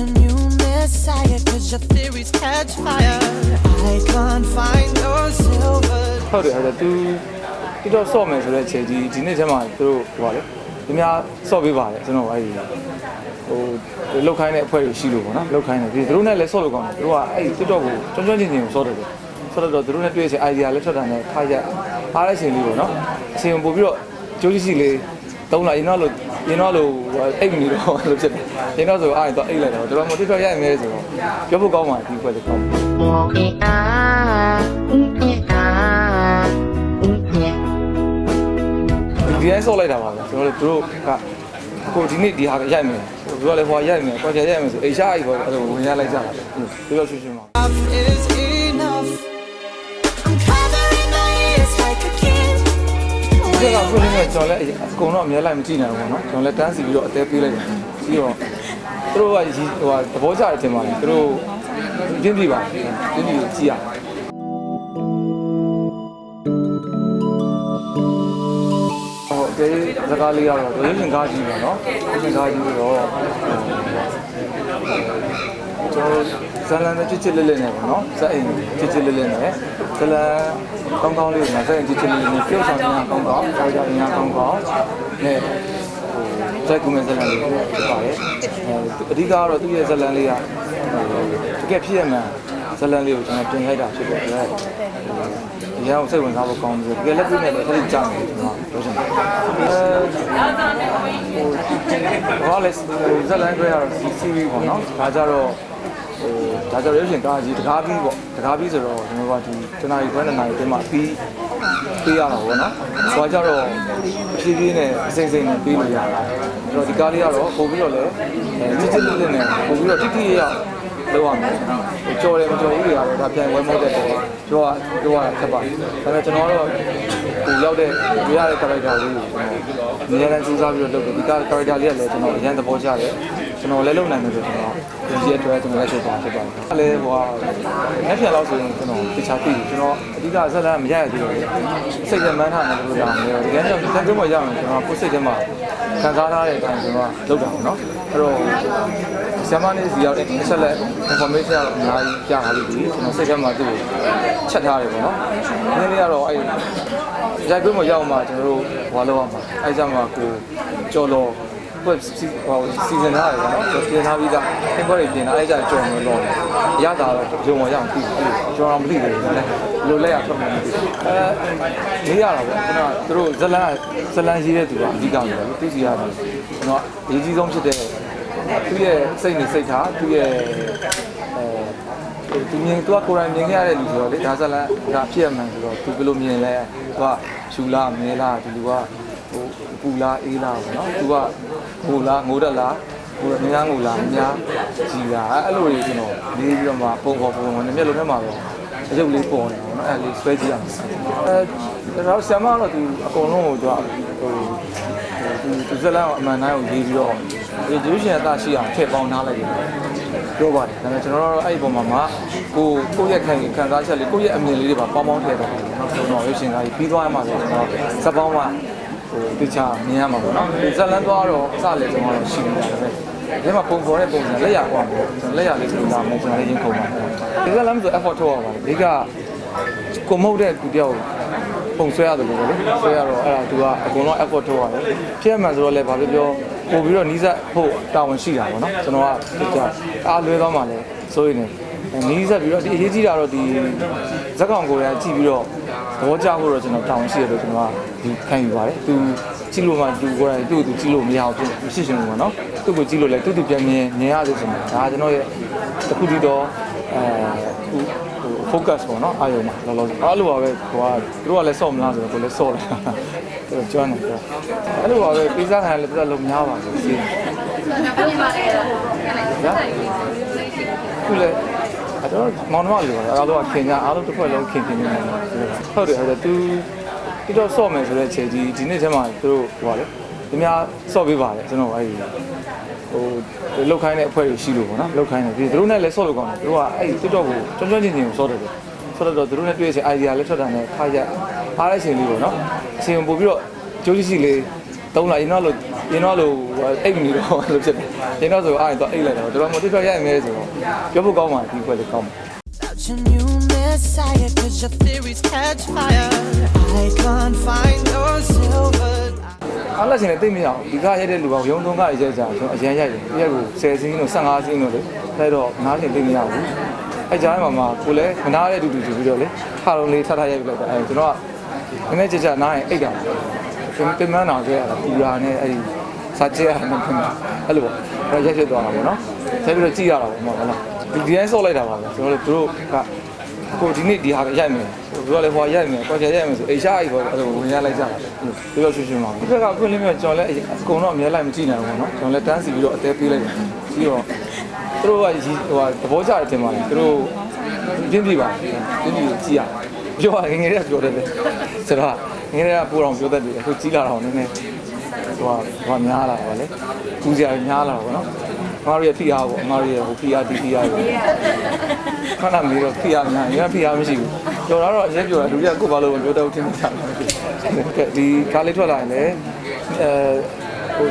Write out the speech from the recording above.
a new messiah, cause your theories catch fire. I can't find your silver ဟုတ်တယ်ဟုတ်တယ်သူတိတော့ဆော့မယ်ဆိုတဲ့ချိန်ဒီဒီနေ့ထဲမှာသူတို့ဟိုပါလေဒီများဆော့ပေးပါတယ်ကျွန်တော်အဲ့ဒီဟိုလောက်ခိုင်းတဲ့အဖွဲ့တွေရှိလို့ပေါ့နော်လောက်ခိုင်းတယ်ဒီသူတို့နဲ့လည်းဆော့လို့ကောင်းတယ်သူတို့ကအဲ့ဒီ TikTok ကိုကျွမ်းကျွမ်းကျင်ကျင်ကိုဆော့တယ်လို့ဆော့တော့သူတို့နဲ့တွေ့ရတဲ့ idea လည်းထွက်တာနဲ့ထားရက်အားတဲ့ချိန်လေးပေါ့နော်အချိန်ပို့ပြီးတော့ကြိုးကြီးစီလေးသုံးလာရင်တော့လို့ ရင်တော့လို့အိတ်မနေတော့လို့ဖြစ်တယ်ရင်တော့ဆိုအားရတော့အိတ်လိုက်တော့တော်တော်မ TikTok ရိုက်နေဆိုတော့ပြောဖို့ကောင်းပါဒီအဖွဲ့လေးကောင်းဒီတိုင်းဆော့လိုက်တာပါဗျကျွန်တော်တို့သူတို့ကကိုဒီနေ့ဒီဟာရိုက်မယ်သူကလည်းဟိုရိုက်မယ်ကွာချာရိုက်မယ်ဆိုအိရှာအိုက်ပေါ့အဲ့လိုဝင်ရလိုက်ကြတာပြောပြောရွှေရွှေမှာ is ဒီကခုနေနဲ့ကျွန်တော်လည်းအကုန်တော့အများလိုက်မကြည့်နိုင်ဘူးပေါ့နော်ကျွန်တော်လည်းတန်းစီပြီးတော့အသေးပေးလိုက်တယ်ပြီးတော့သူတို့ကဟိုဟာသဘောကျတယ်ထင်ပါတယ်သူတို့ပြင်းပြပါပြင်းပြကြည့်ရဟိုတေးစကားလေးကတော့ရေရှင်ကားကြီးပါနော်ရေရှင်ကားကြီးတော့ ကျွန်တော်ဇလန်နဲ့ချစ်ချစ်လေးလေးနဲ့ပေါ့နော်ဇက်အိမ်ချစ်ချစ်လေးလေးနဲ့ဇလန်ကောင်းကောင်းလေးနဲ့ဇက်အိမ်ချစ်ချစ်လေးလေးနဲ့ပြုတ်ဆောင်နေတာကောင်းကောင်းကြောက်ကြနေတာကောင်းကောင်းနဲ့ဟိုဇက်ကူမဲဇလန်လေးဖြစ်ပါတယ်အဓိကကတော့သူ့ရဲ့ဇလန်လေးကတကယ်ဖြစ်ရမှန်ဇလန်လေးကိုကျွန်တော်ပြင်လိုက်တာဖြစ်တဲ့အတွက်အရင်ကစိတ်ဝင်စားဖို့ကောင်းတယ်တကယ်လက်တွေ့နဲ့လည်းအဲ့ဒီကြောင်တယ်ကျွန်တော်ပြောချင်တယ်အဲဟိုဘာလဲဇလန်တွေကတော့ CV ပေါ့နော်ဒါကြတော့ ဟိုဒါကြတော့ရုပ်ရှင်ကားကြီးတကားပြီးပေါ့တကားပြီးဆိုတော့ကျွန်တော်ကဒီတနားရီခွဲနှစ်နာရီပြင်မှာပြီးပေးရမှာပေါ့နော်။ဆိုတော့ကြတော့ဖြည်းဖြည်းနဲ့အစိမ့်စိမ့်နဲ့ပြီးလို့ရတာ။အဲ့တော့ဒီကားလေးကတော့ပို့ပြီးတော့လည်းအဲချစ်ချစ်လေးလေးနဲ့ပို့ပြီးတော့တိတိရရလောက်ရမယ်။ဟိုကြော်တယ်မကြော်ဘူးတွေကတော့ဒါပြန်ဝဲမောတဲ့တော့ပြောရပြောရခက်ပါတယ်။ဒါပေမဲ့ကျွန်တော်ကတော့ဟိုရောက်တဲ့ရရတဲ့ character လေးကိုအများနဲ့စူးစမ်းပြီးတော့လုပ်တယ်ဒီက character လေးကလည်းကျွန်တော်အရင်သဘောကျတယ်။ ကျွန်တော်လည်းလုပ်နိုင်တယ်ဆိုကျွန်တော်ဒီအတွက်ကျွန်တော်လည်းချုပ်ပါဖြစ်ပါတယ်။အဲလည်းဟိုကလက်ဖြတ်လောက်ဆိုရင်ကျွန်တော်တခြားသိတယ်ကျွန်တော်အဓိကဇက်လန်မရရသေးဘူး။စိတ်ကမှန်းထားတယ်လို့ပြောတာမျိုး။ဒီကနေ့ကျွန်တော်စက်သွင်းမရအောင်ကျွန်တော်ကိုယ်စိတ်ထဲမှာခံစားထားတဲ့အတိုင်းကျွန်တော်လုပ်တာပေါ့နော်။အဲ့တော့ဆရာမလေးစီရောက်တဲ့အချက်လက် information ကတော့အများကြီးကြားထားလိမ့်မယ်ကျွန်တော်စိတ်ထဲမှာသူ့ကိုချက်ထားတယ်ပေါ့နော်။ဒီနေ့ကတော့အဲ့ရိုက်ခွင့်မရောက်မှကျွန်တော်တို့ဟောလောက်အောင်ပါ။အဲ့ကြမှာကိုကြော်လို့ ကိုစီဟိုစီဇန်ထားတယ်နော်ပြင်ထားပြီးသားအင်္ဂွဲတွေပြင်ထားအဲ့ကြကြော်လို့တော့ရတာတော့ဂျုံဝရအောင်ပြီးပြီကျွန်တော်မသိဘူးလေလိုလက်ရထွက်မှမသိဘူးအဲနေရတာပေါ့ကျွန်တော်တို့ဇလန်ဇလန်ရေးတဲ့သူကအဓိကပဲသူစီရတယ်ကျွန်တော်အရေးကြီးဆုံးဖြစ်တဲ့သူ့ရဲ့စိတ်နဲ့စိတ်ထားသူ့ရဲ့အဲသူမြင်သူကကိုယ်တိုင်မြင်ခဲ့ရတဲ့လူဆိုတော့လေဒါဇလန်ဒါဖြစ်ရမှန်ဆိုတော့သူဘယ်လိုမြင်လဲသူကရှူလားမဲလားဒီလူကဟိုပူလားအေးလားပေါ့နော်သူက ငိုလားငိုတတ်လားဟိုအများငိုလားအများကြီးလားအဲ့လိုတွေကျွန်တော်လေးပြီးတော့မှပုံပေါ်ပုံပေါ်နဲ့မျက်လုံးထဲမှာတော့အရုပ်လေးပေါ်နေတာပေါ့နော်အဲ့လေးဆွဲကြည့်အောင်အဲဒါတော့ဆ iam ကတော့သူအကုန်လုံးကိုသူကဟိုသူသူဇလန်အမှန်တိုင်းကိုရေးပြီးတော့ဒီဒီရှင်အသားရှိအောင်ထည့်ပေါင်းထားလိုက်တယ်ပြောပါတယ်ဒါပေမဲ့ကျွန်တော်တို့အဲ့ဒီပုံမှာမှာကိုကိုယ့်ရဲ့ခံခံစားချက်လေးကိုယ့်ရဲ့အမြင်လေးတွေပါပေါင်းပေါင်းထည့်တော့နောက်ဆုံးတော့ရုပ်ရှင်ကကြီးပြီးသွားမှဆိုကျွန်တော်စက်ပေါင်းမှ ဟိုတခြားမြင်ရမှာပေါ့နော်ဒီဇလန်သွားတော့အစလည်းကျွန်တော်တို့ရှိနေတာပဲဒီမှာပုံပေါ်တဲ့ပုံစံလက်ရကွာပေါ့ကျွန်တော်လက်ရလေးကိုလာမယ်ကျွန်တော်လည်းရင်းကုန်ပါတယ်ဒီဇလန်ဆို effort ထုတ်ရပါတယ်ဒီကကိုမဟုတ်တဲ့သူတယောက်ပုံဆွဲရတယ်လို့ပဲလေဆွဲရတော့အဲ့ဒါသူကအကုန်လုံး effort ထုတ်ရတယ်ဖြစ်မှန်ဆိုတော့လည်းဘာပြောပြောပို့ပြီးတော့နီးစပ်ဖို့တာဝန်ရှိတာပေါ့နော်ကျွန်တော်ကဒီကအားလွဲသွားမှလည်းစိုးရိမ်နေနီးစပ်ပြီးတော့ဒီအရေးကြီးတာတော့ဒီဇက်ကောင်ကိုယ်တိုင်ကြည့်ပြီးတော့ သဘောကျဖို့တော့ကျွန်တော်တာဝန်ရှိတယ်လို့ကျွန်တော်ကဒီခံယူပါတယ်သူကြည့်လို့မှသူကိုယ်တိုင်သူ့ကိုသူကြည့်လို့မရအောင်သူမရှိရှင်ဘူးပေါ့နော်သူ့ကိုကြည့်လို့လည်းသူ့သူပြန်မြင်မြင်ရလို့ဆိုရင်ဒါကျွန်တော်ရဲ့တစ်ခုတည်းတော့အဲဟို focus ပေါ့နော်အာရုံမှာလောလောဆယ်အဲ့လိုပါပဲဟိုကသူတို့ကလည်းစော့မလားဆိုတော့ကိုလည်းစော့လိုက်တာသူတို့ကျွမ်းတယ်ပြောအဲ့လိုပါပဲပေးစားခံလည်းပြတ်လို့များပါဘူးစီညာခုလည်း အဲ့တော့မောင်နှမတွေပါအားလုံးကခင်ကြအားလုံးတစ်ခွက်လုံးခင်ခင်နေတယ်ဟုတ်တယ်ဟုတ်တယ်သူသူတော့စော့မယ်ဆိုတဲ့ချိန်ဒီဒီနေ့ထဲမှာသူတို့ဟိုပါလေဒီများစော့ပေးပါတယ်ကျွန်တော်အဲ့ဒီဟိုလောက်ခိုင်းတဲ့အဖွဲ့တွေရှိလို့ပေါ့နော်လောက်ခိုင်းတယ်ဒီသူတို့နဲ့လည်းစော့လို့ကောင်းတယ်သူတို့ကအဲ့ဒီ TikTok ကိုကျွမ်းကျွမ်းကျင်ကျင်ကိုစော့တယ်ဆိုတော့သူတို့နဲ့တွေ့ရတဲ့ idea လည်းထွက်တာနဲ့ထားရက်အားတဲ့ချိန်လေးပေါ့နော်အချိန်ပို့ပြီးတော့ကြိုးကြီးစီလေးသုံးလာရင်တော့လို့ ရင်တော့လို့အိတ်မနေတော့လို့ဖြစ်တယ်ရင်တော့ဆိုအားရင်တော့အိတ်လိုက်တော့တော်တော်မတိတော့ရိုက်မယ်ဆိုတော့ပြောဖို့ကောင်းပါဒီခွက်လေးကောင်းပါ About your new messiah, cause your theories catch fire. I can't find your silver. အားလက်ရှင်လည်းသိမရအောင်ဒီကရိုက်တဲ့လူကရုံသုံးကရိုက်ကြကျွန်တော်အရန်ရိုက်တယ်ဒီရက်ကို10စင်းလို့15စင်းလို့လေအဲ့တော့နားရှင်သိမရဘူးအဲ့ကြားထဲမှာမှကိုလည်းမနာတဲ့တူတူကြည့်ပြီးတော့လေခါလုံးလေးထထရိုက်ပြလိုက်တာအဲ့ကျွန်တော်ကနည်းနည်းကြကြနားရင်အိတ်တာကျွန်တော် ပြင်မနာခဲ့ရတာပူရာနဲ့အဲ့ဒီစာကြရနဲ့ခင်ဗျအဲ့လိုပေါ့အဲ့ရိုက်ဖြစ်သွားတာပေါ့နော်ဆက်ပြီးတော့ကြည့်ရတာပေါ့ဟုတ်လားဒီဒီတိုင်းဆော့လိုက်တာပါပဲကျွန်တော်တို့တို့ကကိုဒီနေ့ဒီဟာရိုက်မယ်ဘယ်လိုလဲဟိုရိုက်မယ်ကွာကျရိုက်မယ်ဆိုအိရှာအိပေါ့အဲ့လိုဝင်ရလိုက်ကြတာပြောပြောရွှင်ရွှင်ပါဒီဘက်ကခွင့်လင်းမြကျွန်တော်လည်းအကုန်တော့အများလိုက်မကြည့်နိုင်ဘူးပေါ့နော်ကျွန်တော်လည်းတန်းစီပြီးတော့အသေးပေးလိုက်တယ်ပြီးတော့သူတို့ကဟိုဟာသဘောကျတယ်ထင်ပါတယ်သူတို့ပြင်းပြပါပြင်းပြကြည့်ရပြောရငယ်ငယ်လေးပြောတယ်လေဆိုတော့ ငယ်ငယ်လေးကပိုးအောင်ပြောတတ်တယ်အခုကြီးလာတော့နည်းနည်းဟိုဟာဟိုများလာပါလေကူးစရာများလာတော့ဗောနော်အမားတို့ရဲ့ဖိအားပေါ့အမားတို့ရဲ့ဟိုဖိအားဒီဖိအားတွေခဏမေးတော့ဖိအားများရဖိအားမရှိဘူးကျွန်တော်တော့အရင်ပြောတယ်လူတွေကကိုယ်ဘာလို့ပြောတော့ထင်နေတာလဲဒီကားလေးထွက်လာရင်လည်းအဲဟို